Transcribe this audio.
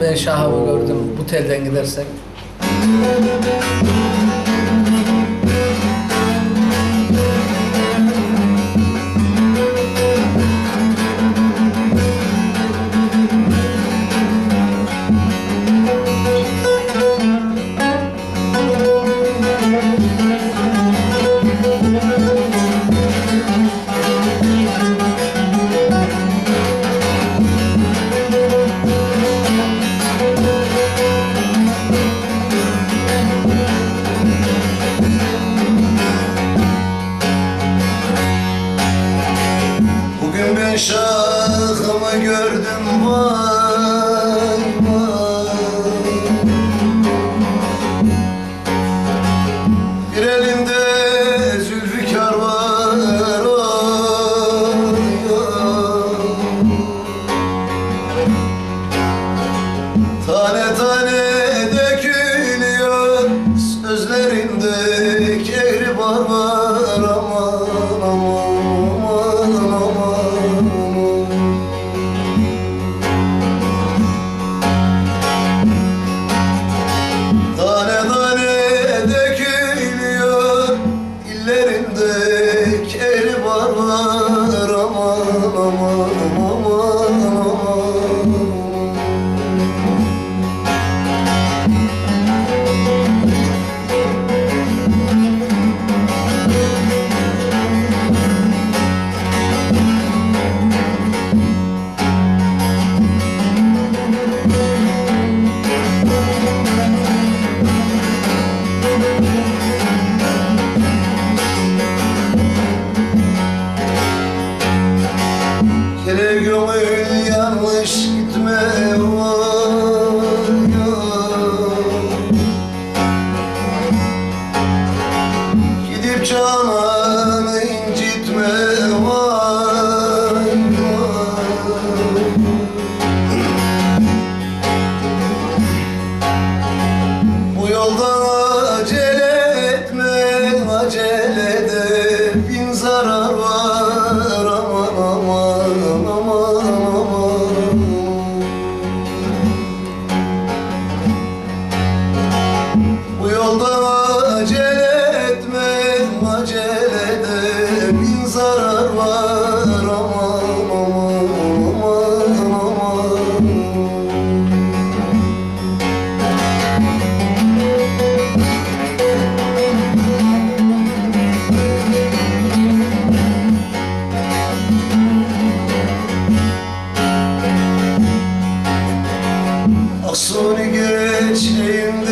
Ben Şahab'ı gördüm bu telden gidersek. Şahımı gördüm vay vay. Bir elinde zülfikar var oy oy Tane tane aman aman aman bin zarar var. Aman aman aman aman. Bu yoldan acele etme, acele de bin zarar var Aksuni geçeyim